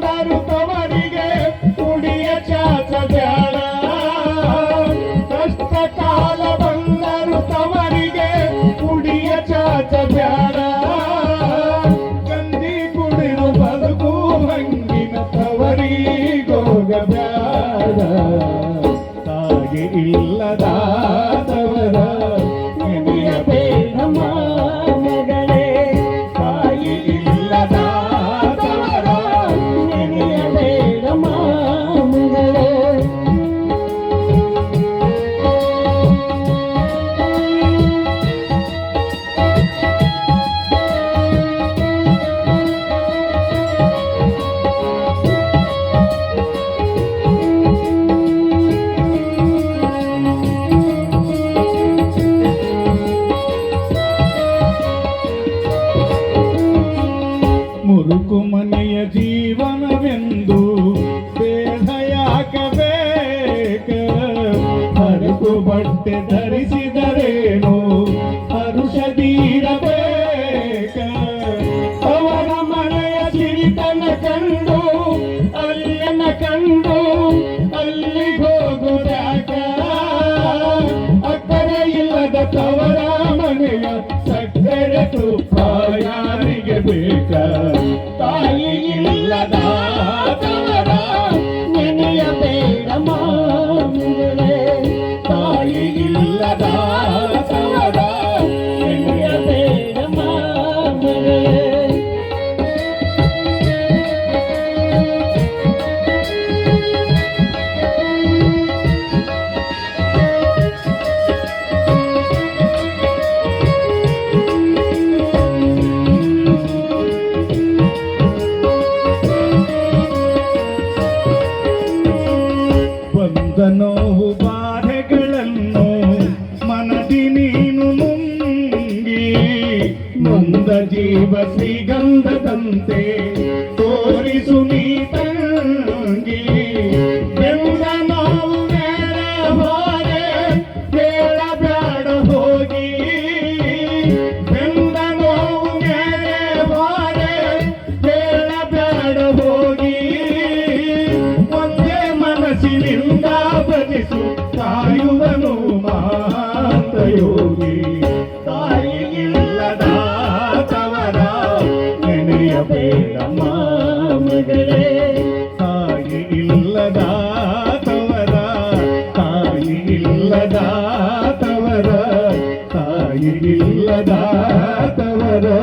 கொண்டாரும் ಪಟ್ಟೆ ಧರಿಸಿದರೇನು ಹರುಷ ತೀರಬೇ ನೋವು ಬಾಧೆಗಳನ್ನು ಮನದಿ ನೀನು ಮುಂಗಿ ನೊಂದ ಜೀವ ಶ್ರೀಗಂಧದಂತೆ அழைய வேண்டம்மா மகளே. தாய் இல்லதா தவறா? தாய் இல்லதா தவறா?